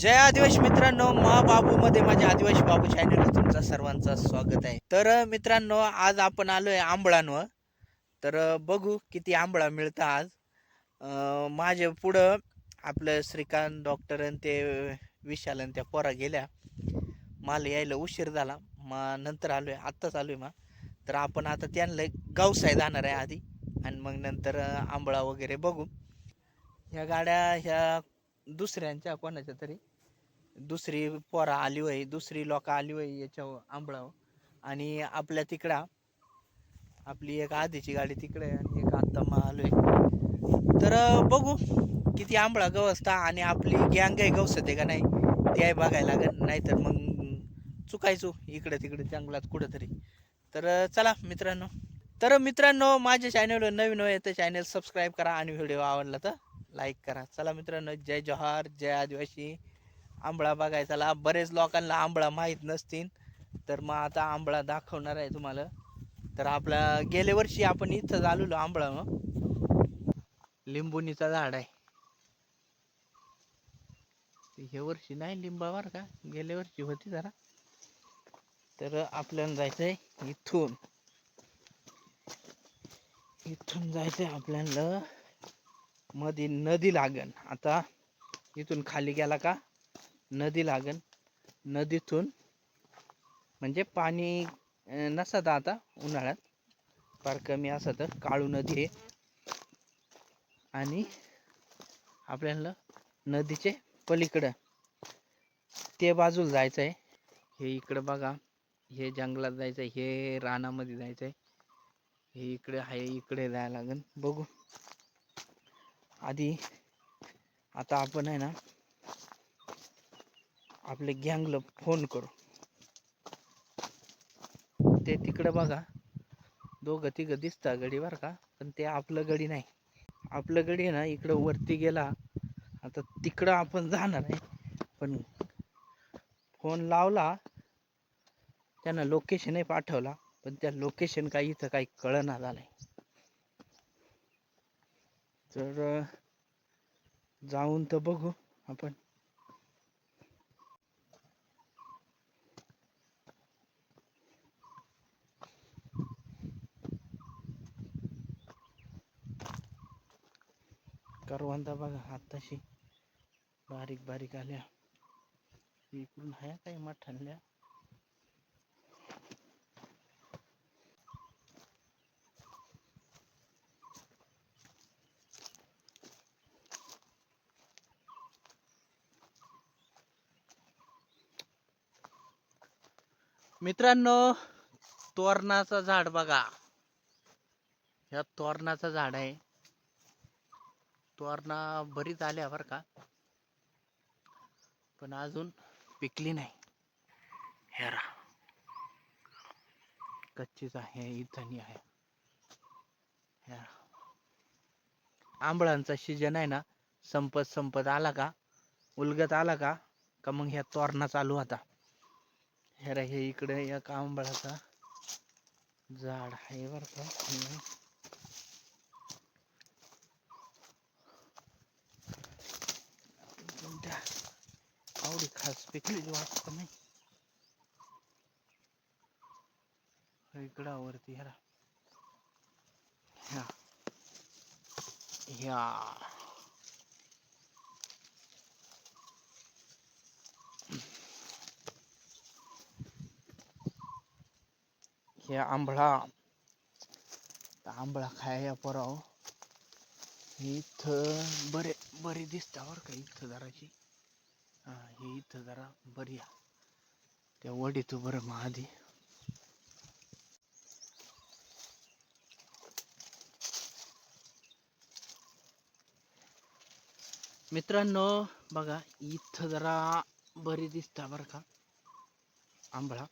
जय आदिवासी मित्रांनो मा बाबू मध्ये माझ्या आदिवासी बाबू चॅनल तुमचं सर्वांचं स्वागत आहे. तर मित्रांनो आज आपण आलोय आंबळांवर. तर बघू किती आंबळा मिळतं आज. माझे पुढं आपलं श्रीकांत डॉक्टर आणि ते विशाल आणि त्या पोरा गेल्या. मला यायला उशीर झाला. मग नंतर आलोय आत्ताच आलोय मा. तर आपण आता त्यांना गावसाय जाणार आहे आधी. आणि मग नंतर आंबळा वगैरे बघू. ह्या गाड्या ह्या दुसऱ्यांच्या कोणाच्या तरी. दुसरी पोरा आली होई दुसरी लोक आली होई याच्या आंबळावर. आणि आपल्या तिकडा आपली एक आधीची गाडी तिकडे आणि एक आत्ता मग आलोय. तर बघू किती आंबळा गवसता आणि आपली गँग आहे गवसत आहे का नाही ते आहे बघायला लागेल नाहीतर मग चुकायचो इकडे तिकडे जंगलात कुठंतरी. तर चला मित्रांनो. तर मित्रांनो माझ्या चॅनलवर नवीन आहे तर चॅनल सबस्क्राईब करा आणि व्हिडिओ आवडला तर लाईक करा. चला मित्रांनो जय जोहार जय आदिवासी. आंबळा बघायचा. बरेच लोकांना आंबळा माहीत नसतील. तर मग आता आंबळा दाखवणार आहे तुम्हाला. तर आपला गेल्या वर्षी आपण इथं आलेलो आंबळा मग. लिंबुनीचा झाड आहे. हे ह्या वर्षी नाही लिंबावर का. गेल्या वर्षी होती जरा. तर आपल्याला जायचंय इथून. इथून जायचंय आपल्याला मध्ये नदी लागन. आता इथून खाली गेला का? नदी लागन. नदीतून म्हणजे पाणी नसत आता उन्हाळ्यात. फार कमी असत काळू नदी आहे. आणि आपल्याला नदीचे पलीकडं ते बाजूला जायचं आहे हे इकडं बघा. हे जंगलात जायचं आहे हे रानामध्ये जायचं आहे हे इकडे आहे इकडे जायला लागेल बघू. आधी आता आपण आहे ना आपले गँगला फोन करू. ते तिकडं बघा. दोघं तिघं दिसता गडी बरं का पण ते आपलं गडी नाही. आपलं गडी आहे ना इकडं वरती गेला. आता तिकडं आपण जाणार आहे. पण फोन लावला. त्यांना लोकेशनही पाठवला पण त्या लोकेशन काही इथं काही कळना झालंय तर जाऊन तर बघू आपण. कांदा बघा आत्ताशी बारीक बारीक आल्या. इकडून ह्या काही मठांल्या. मित्रांनो तोरणाचं झाड बघा. ह्या तोरणाचं झाड आहे. तोरणा बरीच आल्या बरं का. पण अजून पिकली नाही. हेरा. कच्चीच आहे इथं आहे. हेरा. आंबळांचा सीजन आहे ना संपत संपत आला का उलगत आला का का मग ह्या तोरणा चालू होता. हेरा हे इकडे एक आंबळाचा झाड आहे बरं का. हे. आवडी खास पिकलेली वाटत नाही. इकडं वरती ह्याला. ह्या. ह्या. हे आंबळा. तर आंबळा खाया पोराव. इथं बरे बरे दिसता बरं का इथं जराची हा हे इथं जरा बरी त्या वडीत बरं महादी मित्रांनो बघा इथं जरा बरी दिसता बरं का? आंबळा.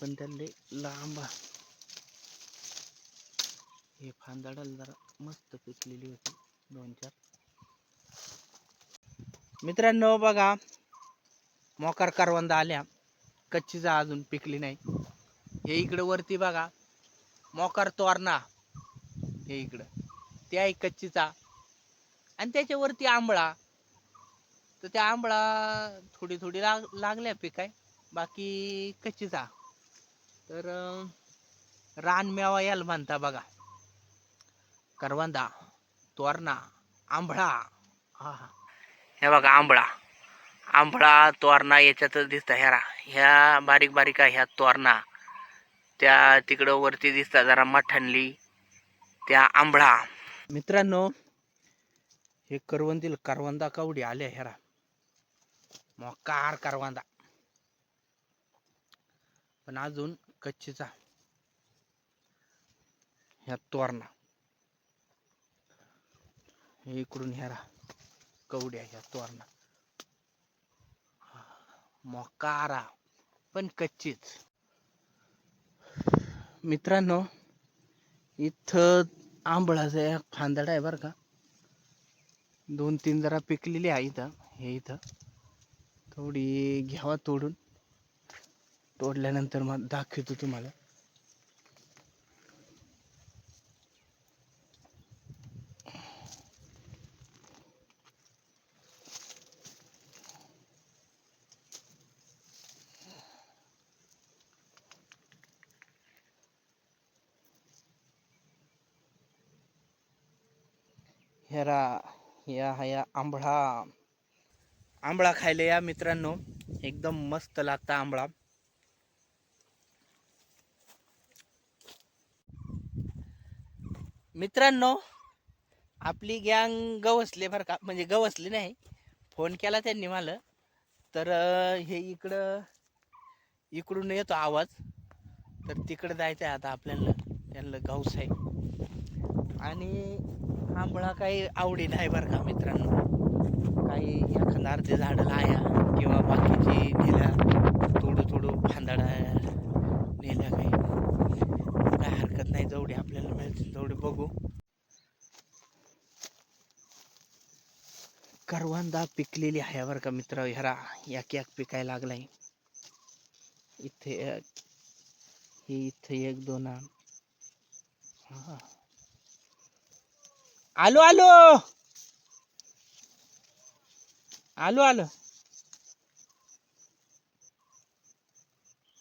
पण त्याला लांब हे फांदाडाला जरा मस्त पिकलेली होती दोन चार. मित्रांनो बघा मोकार करवंदा आल्या. कच्चीचा अजून पिकली नाही. हे इकडं वरती बघा मोकार तोरणा. हे इकडं. ते आहे कच्चीचा. आणि त्याच्यावरती आंबळा. तर त्या आंबळा थोडी थोडी लाग लागल्या पिकाय. बाकी कच्चीचा. तर रानमेवा याला म्हणता बघा. करवंदा तोरणा आंबळा. हा हा. हे बघा आंबळा. आंबळा तोरणा याच्यातच दिसतं ह्या ह्या बारीक बारीक आहे ह्या तोरणा. त्या तिकडं वरती दिसतात जरा मठांली त्या आंबळा. मित्रांनो हे करवंदील करवंदा कावडी आल्या ह्यारा मोकार करवंदा. पण अजून कच्चीचा ह्या तोरणा. हे इकडून ह्यारा कवड्या ह्या तोरणा. मोकारा पण कच्चीच. मित्रांनो इथं आंबळाचा एक फांदड आहे बरं का. दोन तीन जरा पिकलेली आहे इथं हे इथं. थोडी घ्यावा तोडून. तोडल्यानंतर मग दाखवतो तुम्हाला. हेरा या हया आंबळा. आंबळा खायला या मित्रांनो. एकदम मस्त लागता आंबळा. मित्रांनो आपली गँग गवसले बरं का म्हणजे गवसली नाही फोन केला त्यांनी मला. तर हे इकडं इकडून येतो आवाज. तर तिकडं जायचं आहे आता आपल्याला त्यांना गवस आहे. आणि आंबळा काही आवडी नाही बरं का मित्रांनो. काही एखादा अर्धे झाडं लाया किंवा बाकीची नेल्या थोडं थोडं फांदडा नेल्या काही. काय हरकत नाही जेवढी आपल्याला मिळतील तेवढे बघू. करवंदा पिकलेली आहे बरं का मित्र ह्यारा याक याक पिकायला लागलाय. इथे एक हे इथे एक दोन आण. हा. आलो आलो. आलो आलो.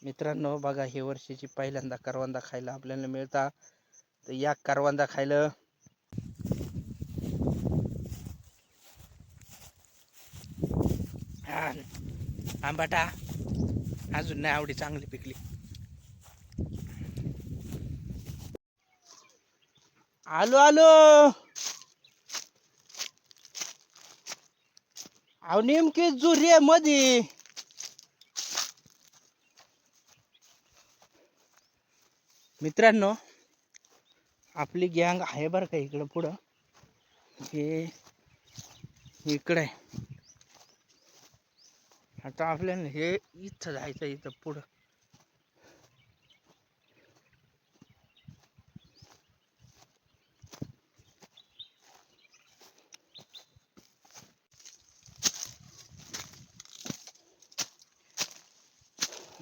मित्रांनो बघा हे वर्षीची पहिल्यांदा करवंदा खायला आपल्याला मिळता. तर या करवंदा खायला हा, आंबाटा अजून नाही आवडी चांगली पिकली. आलो आलो. अहो नेमकी जुरी आहे मध्ये मित्रांनो आपली गँग आहे बरं का इकडं पुढं. हे इकडं. आहे आता आपल्याला हे इथं जायचं इथं पुढं.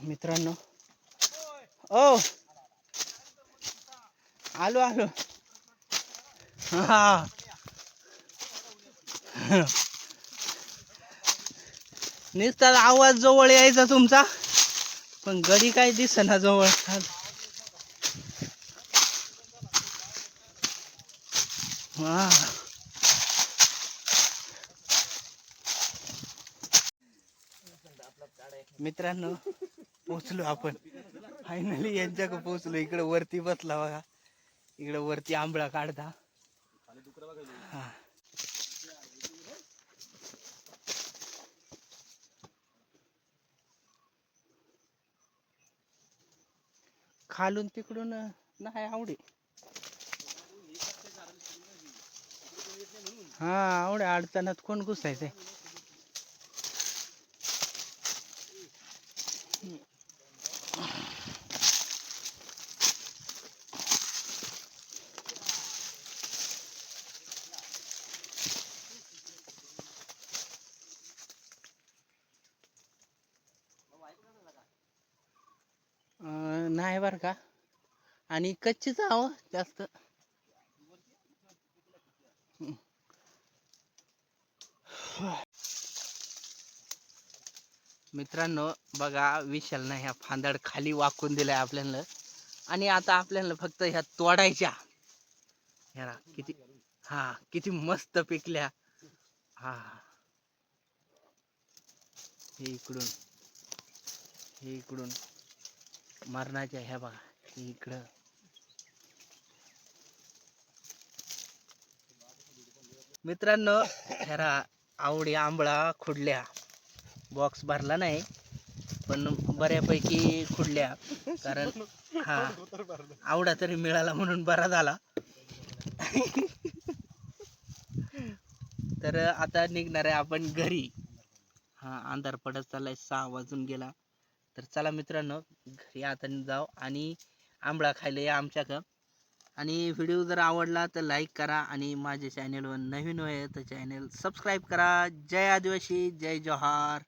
मित्रांनो. ओ. आलो आलो. हा नुसता आवाज जवळ यायचा तुमचा पण गडी काय दिसना जवळ. हा. मित्रांनो पोचलो आपण. फायनली यांच्याकडे पोचलो. इकडं वरती बसला बघा. इकडं वरती आंबळा काढता. हा. खालून तिकडून नाही आवडे. हा आवडे. अडचणात कोण घुसायचंय? नाही बरं का. आणि कच्चीच आव जास्त. मित्रांनो बघा विशालनं ह्या फांदड खाली वाकून दिलाय आपल्याला. आणि आता आपल्याला फक्त ह्या तोडायच्या. ह्या किती हा किती मस्त पिकल्या. हा. हे इकडून हे इकडून. मरणाच्या ह्या बघा इकडं. मित्रांनो ह्या आवडी आंबळा खुडल्या. बॉक्स भरला नाही पण बऱ्यापैकी खुडल्या. कारण हा आवडा तरी मिळाला म्हणून बरा झाला. तर आता निघणार आहे आपण घरी. हा अंधार पडत चाललाय सहा वाजून गेला. तर चला मित्रांनो घरी आता जाऊ आणि आंबळा खायला या आमच्याकडं. आणि व्हिडिओ जर आवडला तर लाईक करा आणि माझ्या चॅनलवर नवीन होय तर चॅनल सबस्क्राईब करा. जय आदिवासी जय जोहार.